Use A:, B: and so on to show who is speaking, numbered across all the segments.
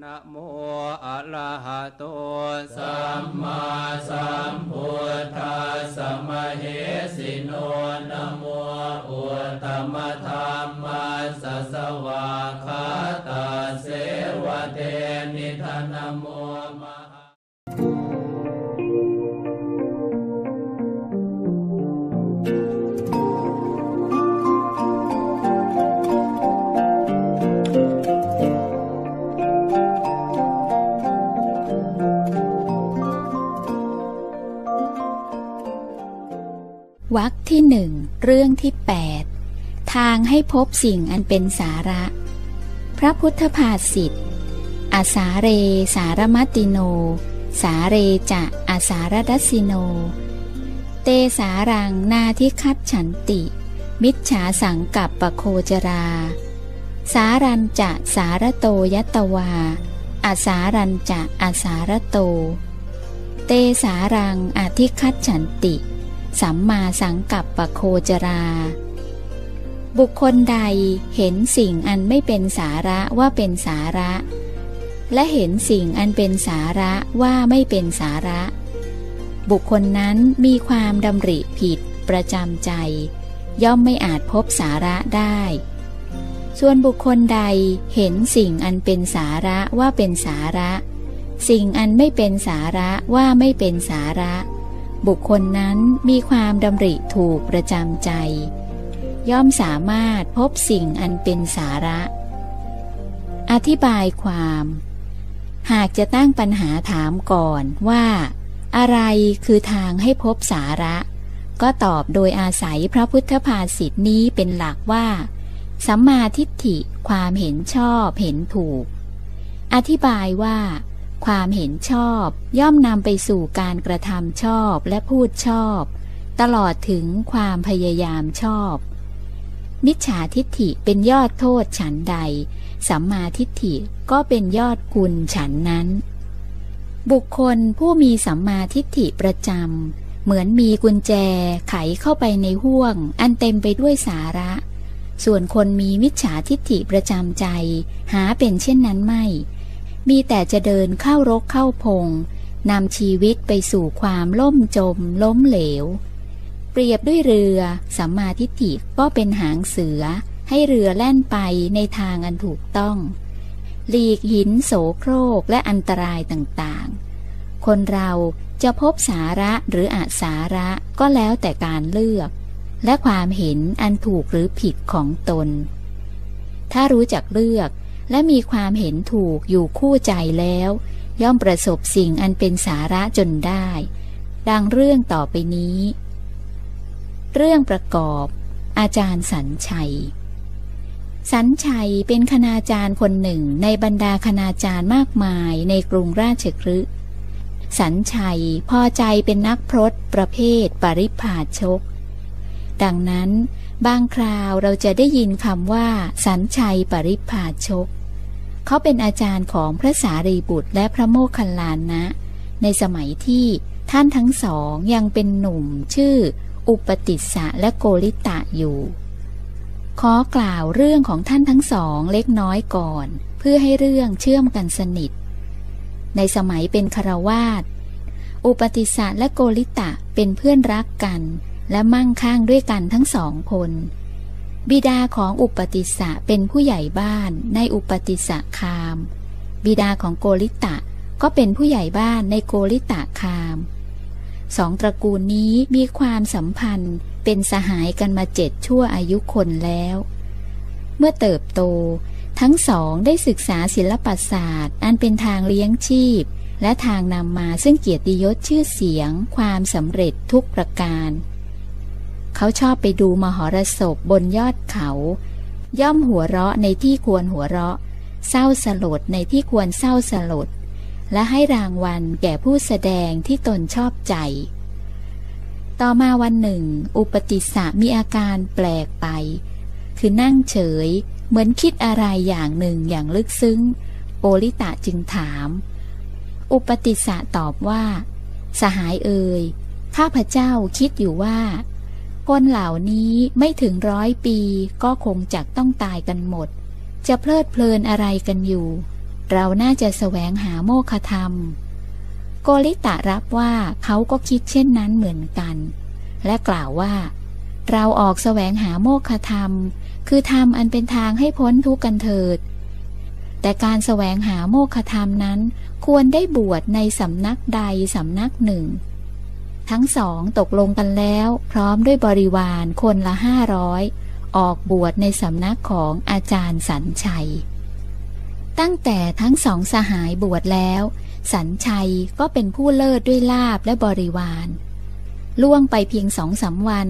A: นะโมอะระหะโต
B: สัมมาสัมพุทธัสสะมะเหสิโนนะโมอุตตมะธรรมัสสะสวาคาต ว
C: รรคที่หนึ่งเรื่องที่แปดทางให้พบสิ่งอันเป็นสาระ พระพุทธภาษิตอาสาเรสารมัติโน สาเรจะอาสารดัสสิโน เตสารังนาทิคัตฉันติ มิจฉาสังกับปโคจรา สารันจะสารโตยัตวาอาสารันจะอาสารโต เตสารังอธิคัตฉันติ สัมมาสังกัปปะโคจรา บุคคลใดเห็นสิ่งอันไม่เป็นสาระว่าเป็นสาระ และเห็นสิ่งอันเป็นสาระว่าไม่เป็นสาระ บุคคลนั้นมีความดำริผิดประจำใจ ย่อมไม่อาจพบสาระได้ ส่วนบุคคลใดเห็นสิ่งอันเป็นสาระว่าเป็นสาระ สิ่งอันไม่เป็นสาระว่าไม่เป็นสาระ บุคคลนั้นมีความดำริถูกประจำใจ ย่อมสามารถพบสิ่งอันเป็นสาระ อธิบายความ หากจะตั้งปัญหาถามก่อนว่า อะไรคือทางให้พบสาระ ก็ตอบโดยอาศัยพระพุทธภาษิตนี้เป็นหลักว่า สัมมาทิฏฐิความเห็นชอบเห็นถูก อธิบายว่า ความเห็นชอบ ย่อมนำไปสู่การกระทำชอบและพูดชอบ ตลอดถึงความพยายามชอบ มิจฉาทิฏฐิเป็นยอดโทษฉันใด สัมมาทิฏฐิก็เป็นยอดกุลฉันนั้น บุคคลผู้มีสัมมาทิฏฐิประจำเหมือนมีกุญแจไขเข้าไปในห้วง อันเต็มไปด้วยสาระ ส่วนคนมีมิจฉาทิฏฐิประจำใจ หาเป็นเช่นนั้นไม่ มีแต่จะเดินเข้ารกเข้าพงนำชีวิตไปสู่ความล่มจม ล้มเหลว เปรียบด้วยเรือ สัมมาทิฏฐิก็เป็นหางเสือ ให้เรือแล่นไปในทางอันถูกต้อง หลีกหินโสโครกและอันตรายต่างๆ คนเราจะพบสาระหรืออาสาระก็แล้วแต่การเลือก และความเห็นอันถูกหรือผิดของตน ถ้ารู้จักเลือก และมีความเห็นถูกอยู่คู่ใจแล้ว ย่อมประสบสิ่งอันเป็นสาระจนได้ ดังเรื่องต่อไปนี้ เรื่องประกอบ อาจารย์สัญชัย สัญชัยเป็นคณาจารย์คนหนึ่งในบรรดาคณาจารย์มากมายในกรุงราชคฤห์สัญชัยพอใจเป็นนักพรตประเภทปริพาชก ดังนั้นบางคราวเราจะได้ยินคำว่า สัญชัยปริพาชก เขาเป็นอาจารย์ของพระสารีบุตรและพระโมคคัลลานะ ในสมัยที่ท่านทั้งสองยังเป็นหนุ่มชื่อ อุปติสสะและโกริตะอยู่ ขอกล่าวเรื่องของท่านทั้งสองเล็กน้อยก่อน เพื่อให้เรื่องเชื่อมกันสนิท ในสมัยเป็นคารวาสอุปติสสะและโกริตะเป็นเพื่อนรักกัน และมั่งคั่งด้วยกันทั้งสองคน บิดาของอุปติสะเป็นผู้ใหญ่บ้านในอุปติสสะคาม บิดาของโกริตะก็เป็นผู้ใหญ่บ้านในโกริตะคาม สองตระกูลนี้มีความสัมพันธ์เป็นสหายกันมาเจ็ดชั่วอายุคนแล้ว เมื่อเติบโต ทั้งสองได้ศึกษาศิลปศาสตร์ อันเป็นทางเลี้ยงชีพ และทางนำมาซึ่งเกียรติยศชื่อเสียง ความสำเร็จทุกประการ เขาชอบไปดูมหรสพบนยอดเขา ย่อมหัวเราะในที่ควรหัวเราะ เศร้าสลดในที่ควรเศร้าสลด และให้รางวัลแก่ผู้แสดงที่ตนชอบใจ ต่อมาวันหนึ่ง อุปติสสะมีอาการแปลกไป คือนั่งเฉย เหมือนคิดอะไรอย่างหนึ่งอย่างลึกซึ้ง โอลิตะจึงถาม อุปติสสะตอบว่า สหายเอ่ยข้าพเจ้าคิดอยู่ว่า คนเหล่านี้ไม่ถึงร้อยปีก็คงจักต้องตายกันหมด จะเพลิดเพลินอะไรกันอยู่ เราน่าจะแสวงหาโมฆะธรรม โกริตะรับว่าเขาก็คิดเช่นนั้นเหมือนกัน และกล่าวว่า เราออกแสวงหาโมฆะธรรม คือธรรมอันเป็นทางให้พ้นทุกข์กันเถิด แต่การแสวงหาโมฆะธรรมนั้นควรได้บวชในสำนักใดสำนักหนึ่ง ทั้งสองตกลงกันแล้ว พร้อมด้วยบริวารคนละห้าร้อยออกบวชในสำนักของอาจารย์สันชัย ตั้งแต่ทั้งสองสหายบวชแล้ว สันชัยก็เป็นผู้เลิศด้วยลาบและบริวาร ล่วงไปเพียงสองสาวัน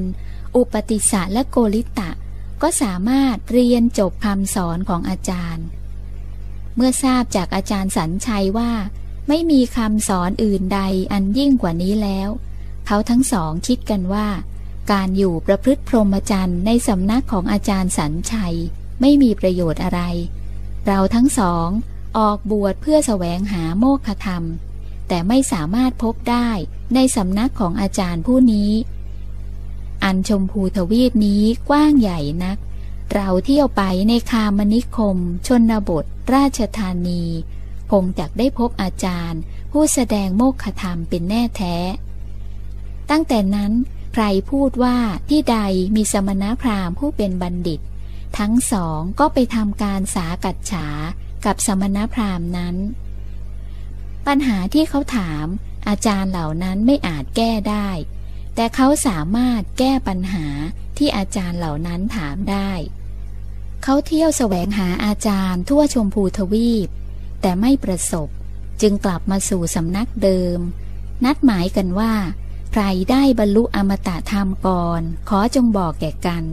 C: อุปติสะและโกริตะ ก็สามารถเรียนจบคำสอนของอาจารย์ เมื่อทราบจากอาจารย์สันชัยว่า ไม่มีคำสอนอื่นใดอันยิ่งกว่านี้แล้ว เขาทั้งสองคิดกันว่า การอยู่ประพฤติพรหมจรรย์ในสำนักของอาจารย์สันชัย ไม่มีประโยชน์อะไร เราทั้งสองออกบวชเพื่อแสวงหาโมฆะธรรม แต่ไม่สามารถพบได้ในสำนักของอาจารย์ผู้นี้ อันชมพูทวีปนี้กว้างใหญ่นัก เราเที่ยวไปในคามนิคม ชนบท ราชธานี คงจักได้พบอาจารย์ ผู้แสดงโมฆะธรรมเป็นแน่แท้ ตั้งแต่นั้นใครพูดว่าที่ใดมีสมณพราหมณ์ผู้เป็นบัณฑิต ทั้งสองก็ไปทำการสากัดฉากับสมณพราหมณ์นั้น ปัญหาที่เขาถาม อาจารย์เหล่านั้นไม่อาจแก้ได้ แต่เขาสามารถแก้ปัญหาที่อาจารย์เหล่านั้นถามได้ เขาเที่ยวแสวงหาอาจารย์ทั่วชมพูทวีป แต่ไม่ประสบจึงกลับมาสู่สำนักเดิม นัดหมายกันว่า ใครได้บรรลุอมตะธรรมก่อน ขอจงบอกแก่กัน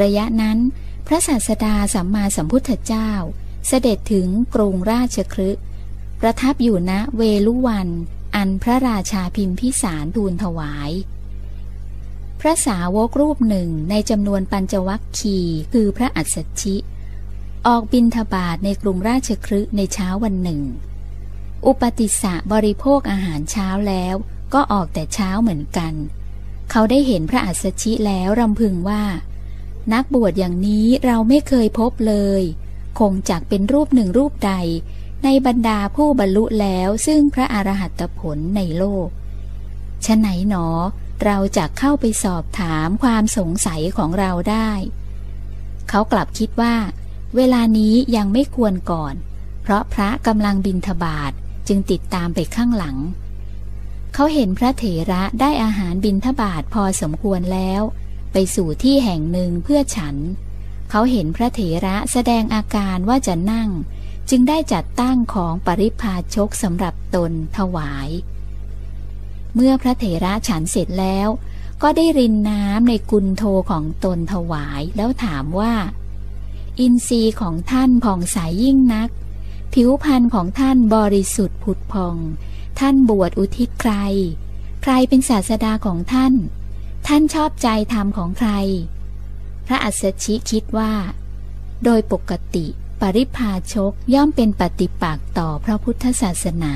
C: ระยะนั้น พระศาสดาสัมมาสัมพุทธเจ้า เสด็จถึงกรุงราชครึประทับอยู่ณเวลุวัน อันพระราชาพิมพิสารทูลถวาย พระสาวกรูปหนึ่งในจำนวนปัญจวัคคีคือพระอัสสชิ ออกบินทบาทในกรุงราชครึในเช้าวันหนึ่ง อุปติสะบริโภคอาหารเช้าแล้ว ก็ออกแต่เช้าเหมือนกัน เขาได้เห็นพระอัสสชิแล้วรำพึงว่า นักบวชอย่างนี้เราไม่เคยพบเลย คงจักเป็นรูปหนึ่งรูปใด ในบรรดาผู้บรรลุแล้วซึ่งพระอรหัตผลในโลกฉะไหนหนอ เราจะเข้าไปสอบถามความสงสัยของเราได้ เขากลับคิดว่า เวลานี้ยังไม่ควรก่อน เพราะพระกำลังบินทบาท จึงติดตามไปข้างหลัง เขาเห็นพระเถระได้อาหารบินทบาทพอสมควรแล้ว ไปสู่ที่แห่งหนึ่งเพื่อฉัน เขาเห็นพระเถระแสดงอาการว่าจะนั่ง จึงได้จัดตั้งของปริพาชกสำหรับตนถวาย เมื่อพระเถระฉันเสร็จแล้ว ก็ได้รินน้ำในกุลโทของตนถวายแล้วถามว่า อินทรีย์ของท่านผ่องใสยยิ่งนัก ผิวพรรณของท่านบริสุทธิ์ผุดพอง ท่านบวชอุทิศใคร ใครเป็นศาสดาของท่าน ท่านชอบใจธรรมของใคร พระอัสสชิคิดว่า โดยปกติปริพาชกย่อมเป็นปฏิปักษ์ต่อพระพุทธศาสนา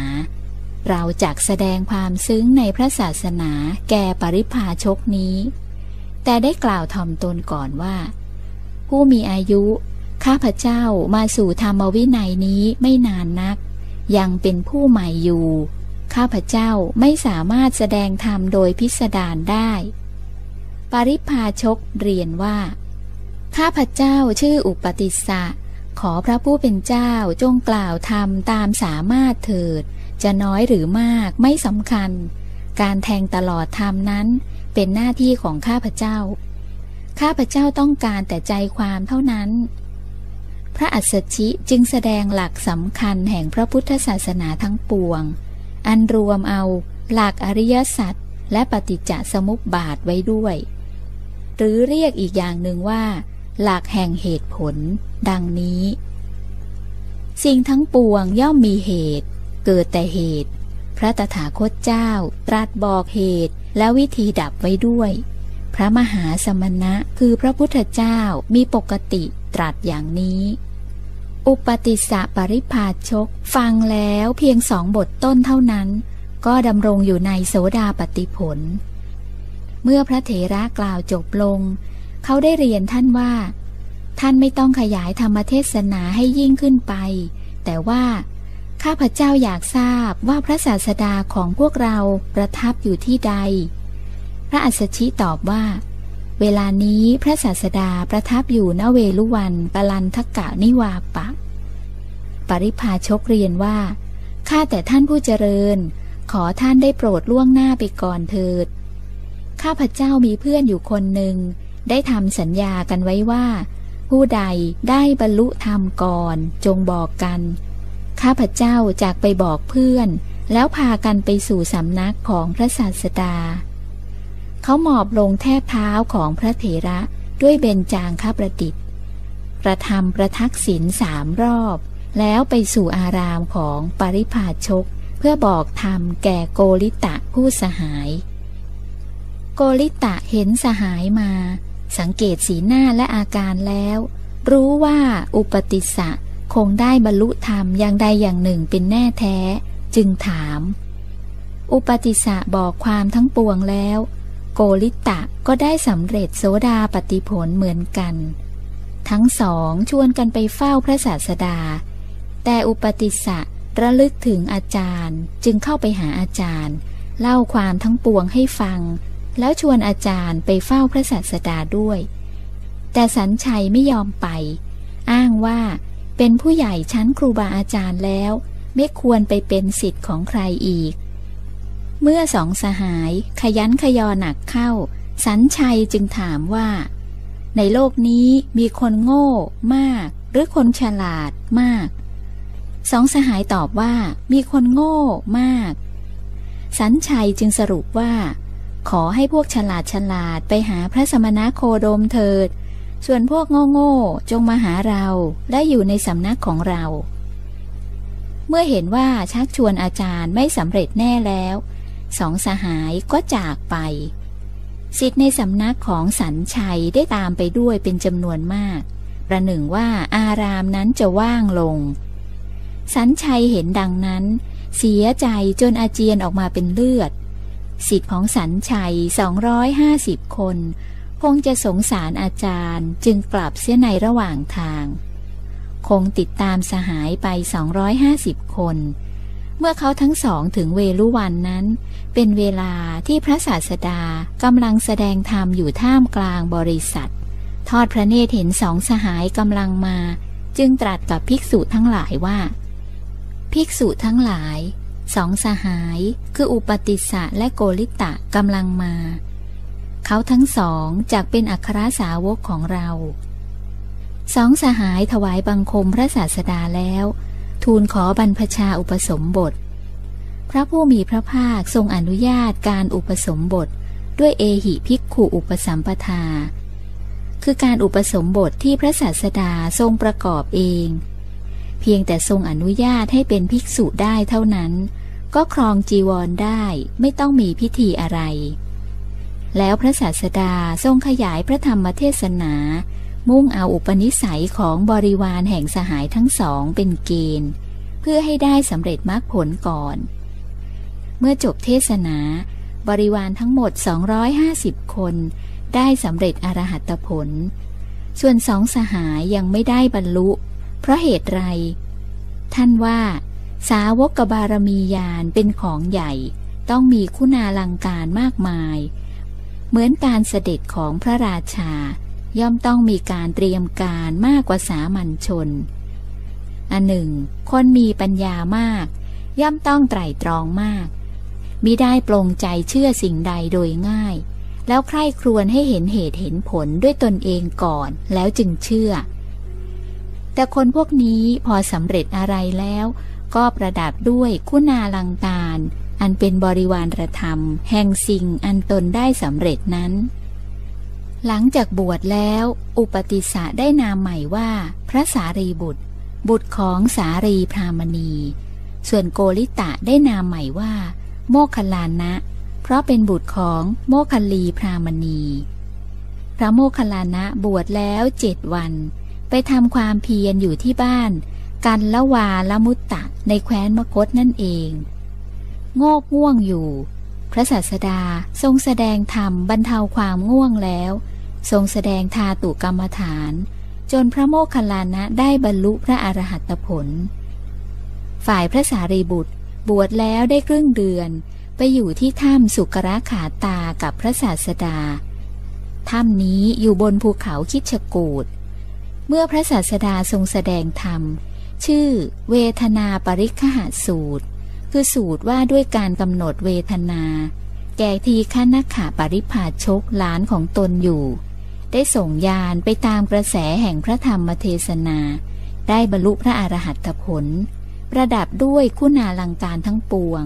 C: เราจักแสดงความซึ้งในพระศาสนาแก่ปริพาชกนี้ แต่ได้กล่าวถ่อมตนก่อนว่า ผู้มีอายุ ข้าพเจ้ามาสู่ธรรมวินัยนี้ไม่นานนัก ยังเป็นผู้ใหม่อยู่ ข้าพเจ้าไม่สามารถแสดงธรรมโดยพิสดารได้ ปริพาชกเรียนว่า ข้าพเจ้าชื่ออุปติสสะ ขอพระผู้เป็นเจ้าจงกล่าวธรรมตามสามารถเถิด จะน้อยหรือมากไม่สำคัญ การแทงตลอดธรรมนั้นเป็นหน้าที่ของข้าพเจ้า ข้าพเจ้าต้องการแต่ใจความเท่านั้น พระอัสสชิจึงแสดงหลักสำคัญแห่งพระพุทธศาสนาทั้งปวง อันรวมเอาหลักอริยสัจและปฏิจจสมุปบาทไว้ด้วย หรือเรียกอีกอย่างหนึ่งว่า หลักแห่งเหตุผล ดังนี้ สิ่งทั้งปวงย่อมมีเหตุ เกิดแต่เหตุ พระตถาคตเจ้า ตรัสบอกเหตุและวิธีดับไว้ด้วย พระมหาสมณะคือพระพุทธเจ้ามีปกติตรัสอย่างนี้ อุปติสสะปริพาชก ฟังแล้วเพียงสองบทต้นเท่านั้น ก็ดำรงอยู่ในโสดาปติผล เมื่อพระเถระกล่าวจบลง เขาได้เรียนท่านว่า ท่านไม่ต้องขยายธรรมเทศนาให้ยิ่งขึ้นไป แต่ว่าข้าพเจ้าอยากทราบว่าพระศาสดาของพวกเราประทับอยู่ที่ใด พระอัสสชิตอบว่า เวลานี้พระศาสดาประทับอยู่ณเวลุวันปลันทกะนิวาปะ ปริพาชกเรียนว่า ข้าแต่ท่านผู้เจริญ ขอท่านได้โปรดล่วงหน้าไปก่อนเถิด ข้าพเจ้ามีเพื่อนอยู่คนหนึ่ง ได้ทำสัญญากันไว้ว่า ผู้ใดได้บรรลุธรรมก่อนจงบอกกัน ข้าพเจ้าจากไปบอกเพื่อน แล้วพากันไปสู่สำนักของพระศาสดา เขาหมอบลงแทบเท้าของพระเถระด้วยเบญจางคประดิษฐ์ประทำประทักษิณสามรอบ แล้วไปสู่อารามของปริพาชก เพื่อบอกธรรมแก่โกริตะผู้สหาย โกริตะเห็นสหายมา สังเกตสีหน้าและอาการแล้ว รู้ว่าอุปติสะคงได้บรรลุธรรมอย่างใดอย่างหนึ่งเป็นแน่แท้ จึงถาม อุปติสะบอกความทั้งปวงแล้ว โกริตะก็ได้สำเร็จโสดาปฏิผลเหมือนกัน ทั้งสองชวนกันไปเฝ้าพระศาสดา แต่อุปติสสะระลึกถึงอาจารย์จึงเข้าไปหาอาจารย์ เล่าความทั้งปวงให้ฟัง แล้วชวนอาจารย์ไปเฝ้าพระศาสดาด้วย แต่สันชัยไม่ยอมไป อ้างว่าเป็นผู้ใหญ่ชั้นครูบาอาจารย์แล้ว ไม่ควรไปเป็นสิทธิ์ของใครอีก เมื่อสองสหายขยันขยอหนักเข้า สันชัยจึงถามว่า ในโลกนี้มีคนโง่มาก หรือคนฉลาดมาก สองสหายตอบว่า มีคนโง่มาก สันชัยจึงสรุปว่า ขอให้พวกฉลาดฉลาดไปหาพระสมณโคดมเถิด ส่วนพวกโง่ๆจงมาหาเราและอยู่ในสำนักของเรา เมื่อเห็นว่าชักชวนอาจารย์ไม่สำเร็จแน่แล้ว สองสหายก็จากไปสิทธิ์ในสำนักของสันชัยได้ตามไปด้วยเป็นจำนวนมาก ประหนึ่งว่าอารามนั้นจะว่างลง สันชัยเห็นดังนั้น เสียใจจนอาเจียนออกมาเป็นเลือด สิทธิ์ของสันชัย 250 คน คงจะสงสารอาจารย์จึงกลับเสียในระหว่างทาง คงติดตามสหายไป 250 คน เมื่อเขาทั้งสองถึงเวลุวันนั้น เป็นเวลาที่พระศาสดากำลังแสดงธรรมอยู่ท่ามกลางบริษัท ทอดพระเนตรเห็นสองสหายกำลังมา จึงตรัสกับภิกษุทั้งหลายว่า ภิกษุทั้งหลายสองสหายคืออุปติสสะและโกริตะกำลังมา เขาทั้งสองจากเป็นอัครสาวกของเรา สองสหายถวายบังคมพระศาสดาแล้ว ทูลขอบรรพชาอุปสมบท พระผู้มีพระภาคทรงอนุญาตการอุปสมบท ด้วยเอหิภิกขุอุปสัมปทา คือการอุปสมบทที่พระศาสดาทรงประกอบเอง เพียงแต่ทรงอนุญาตให้เป็นภิกษุได้เท่านั้น ก็ครองจีวรได้ไม่ต้องมีพิธีอะไร แล้วพระศาสดาทรงขยายพระธรรมเทศนา มุ่งเอาอุปนิสัยของบริวารแห่งสหายทั้งสองเป็นเกณฑ์ เพื่อให้ได้สำเร็จมรรคผลก่อน เมื่อจบเทศนา บริวารทั้งหมด 250 คน ได้สำเร็จอรหัตผล ส่วนสองสหายยังไม่ได้บรรลุ เพราะเหตุไร ท่านว่า สาวกบารมียานเป็นของใหญ่ ต้องมีคุณาลังการมากมาย เหมือนการเสด็จของพระราชา ย่อมต้องมีการเตรียมการมากกว่าสามัญชน อันหนึ่ง คนมีปัญญามาก ย่อมต้องไตร่ตรองมากมิได้ปลงใจเชื่อสิ่งใดโดยง่าย แล้วใคร่ครวญให้เห็นเหตุเห็นผลด้วยตนเองก่อนแล้วจึงเชื่อ แต่คนพวกนี้พอสำเร็จอะไรแล้ว ก็ประดับด้วยคุณาลังการ อันเป็นบริวารธรรม แห่งสิ่งอันตนได้สำเร็จนั้น หลังจากบวชแล้ว อุปติสสะได้นามใหม่ว่า พระสารีบุตร บุตรของสารีพรามณี ส่วนโกริตะได้นามใหม่ว่า โมคคลานะ เพราะเป็นบุตรของโมคคลีพรามณี พระโมคคลานะบวชแล้วเจ็ดวัน ไปทำความเพียรอยู่ที่บ้าน กันละวาละมุตตะในแคว้นมคตนั่นเอง โงกง่วงอยู่ ระศาสดาทรงแสดงธรรมบรรเทาความง่วงแล้ว ทรงแสดงทาตุกรรมฐาน จนพระโมคคัลลานะได้บรรลุพระอรหัตผล ฝ่ายพระสารีบุตรบวชแล้วได้ครึ่งเดือน ไปอยู่ที่ถ้ำสุกระขาตากับพระศาสดา ถ้ำนี้อยู่บนภูเขาคิชกูดเมื่อพระศาสดาทรงแสดงธรรม ชื่อเวทนาปริคหาสูตร คือสูตรว่าด้วยการกำหนดเวทนา แก่ทีฆนักขาปริพาชกหลานของตนอยู่ ได้ส่งยานไปตามกระแสแห่งพระธรรมเทศนา ได้บรรลุพระอรหัตผล ประดับด้วยคุณาลังการทั้งปวง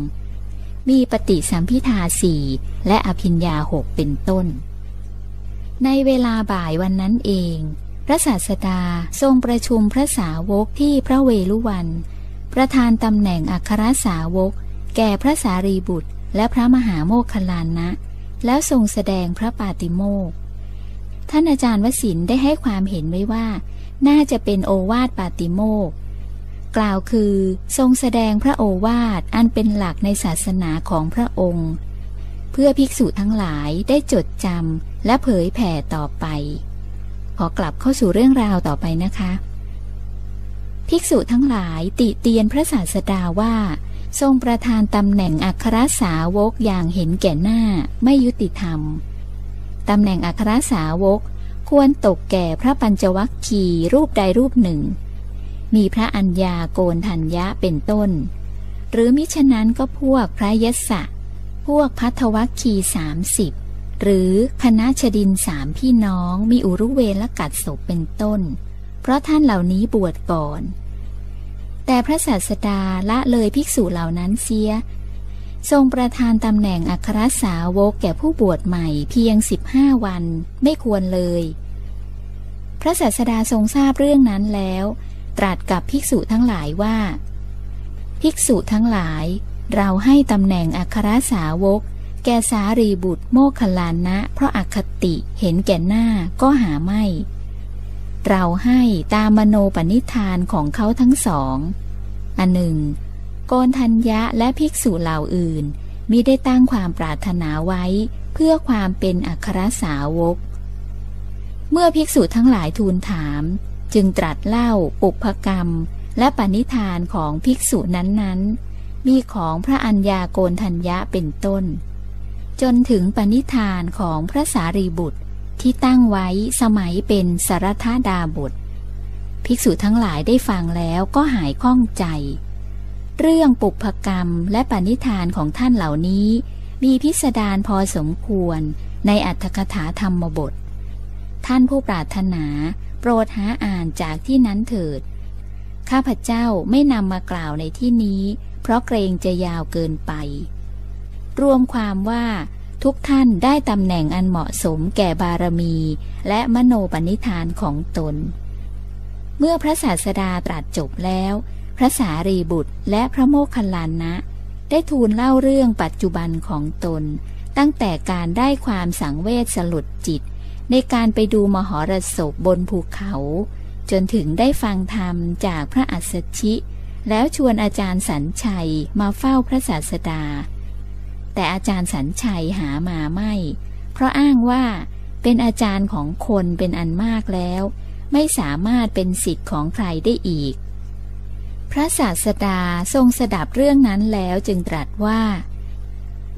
C: มีปฏิสัมพิทาสี่และอภิญญาหกเป็นต้น ในเวลาบ่ายวันนั้นเอง พระศาสดาทรงประชุมพระสาวกที่พระเวลุวัน ประธานตำแหน่งอัครสาวก แก่พระสารีบุตร และพระมหาโมคคลานะ แล้วทรงแสดงพระปาติโมกท่านอาจารย์วสินได้ให้ความเห็นไว้ว่า น่าจะเป็นโอวาทปาติโมกกล่าวคือทรงแสดงพระโอวาทอันเป็นหลักในศาสนาของพระองค์ เพื่อภิกษุทั้งหลายได้จดจำและเผยแผ่ต่อไป ขอกลับเข้าสู่เรื่องราวต่อไปนะคะ ภิกษุทั้งหลายติเตียนพระศาสดาว่า ทรงประทานตำแหน่งอัครสาวกอย่างเห็นแก่หน้าไม่ยุติธรรมตำแหน่งอัครสาวกควรตกแก่พระปัญจวัคคีรูปใดรูปหนึ่ง มีพระอัญญาโกนทัญญะเป็นต้น หรือมิฉะนั้นก็พวกพระยศะพวกพัทวัคคีสามสิบหรือคณะชดินสามพี่น้องมีอุรุเวลกัดศพเป็นต้น เพราะท่านเหล่านี้บวชก่อน แต่พระศาสดาละเลยภิกษุเหล่านั้นเสีย ทรงประทานตำแหน่งอัครสาวกแก่ผู้บวชใหม่เพียงสิบห้าวันไม่ควรเลย พระศาสดาทรงทราบเรื่องนั้นแล้ว ตรัสกับภิกษุทั้งหลายว่า ภิกษุทั้งหลาย เราให้ตำแหน่งอัครสาวก แกสารีบุตรโมคคลานะ เพราะอคติเห็นแก่หน้าก็หาไม่ เราให้ตามมโนปณิธานของเขาทั้งสอง อันหนึ่ง โกนทัญญะและภิกษุเหล่าอื่นมิได้ตั้งความปรารถนาไว้เพื่อความเป็นอัครสาวก เมื่อภิกษุทั้งหลายทูลถาม จึงตรัสเล่าปุพกรรม และปณิธานของภิกษุนั้นๆ มีของพระอัญญาโกนทัญญะเป็นต้น จนถึงปณิธานของพระสารีบุตร ที่ตั้งไว้สมัยเป็นสารธาดาบุตรภิกษุทั้งหลายได้ฟังแล้วก็หายข้องใจ เรื่องปุพกรรมและปณิธานของท่านเหล่านี้ มีพิสดารพอสมควรในอัตถกถาธรรมบท ท่านผู้ปรารถนาโปรดหาอ่านจากที่นั้นเถิด ข้าพเจ้าไม่นำมากล่าวในที่นี้ เพราะเกรงจะยาวเกินไป รวมความว่า ทุกท่านได้ตำแหน่งอันเหมาะสมแก่บารมี และมโนปณิธานของตน เมื่อพระศาสดาตรัสจบแล้ว พระสารีบุตรและพระโมคคัลลานะ ได้ทูลเล่าเรื่องปัจจุบันของตน ตั้งแต่การได้ความสังเวชสลดจิต ในการไปดูมหรสพบนภูเขา จนถึงได้ฟังธรรมจากพระอัสสชิ แล้วชวนอาจารย์สัญชัยมาเฝ้าพระศาสดา แต่อาจารย์สัญชัยหามาไม่ เพราะอ้างว่าเป็นอาจารย์ของคนเป็นอันมากแล้ว ไม่สามารถเป็นสิทธิ์ของใครได้อีก พระศาสดาทรงสดับเรื่องนั้นแล้วจึงตรัสว่า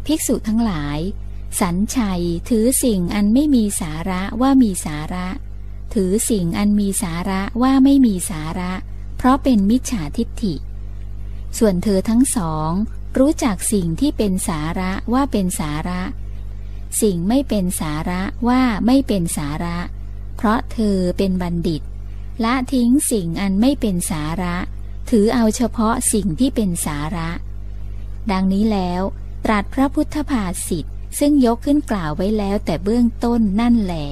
C: ภิกษุทั้งหลาย สัญชัยถือสิ่งอันไม่มีสาระว่ามีสาระ ถือสิ่งอันมีสาระว่าไม่มีสาระ เพราะเป็นมิจฉาทิฏฐิ ส่วนเธอทั้งสอง รู้จักสิ่งที่เป็นสาระว่าเป็นสาระ สิ่งไม่เป็นสาระว่าไม่เป็นสาระ เพราะเธอเป็นบัณฑิต ละทิ้งสิ่งอันไม่เป็นสาระ ถือเอาเฉพาะสิ่งที่เป็นสาระ ดังนี้แล้ว ตรัสพระพุทธภาษิตซึ่งยกขึ้นกล่าวไว้แล้วแต่เบื้องต้นนั่นแหละ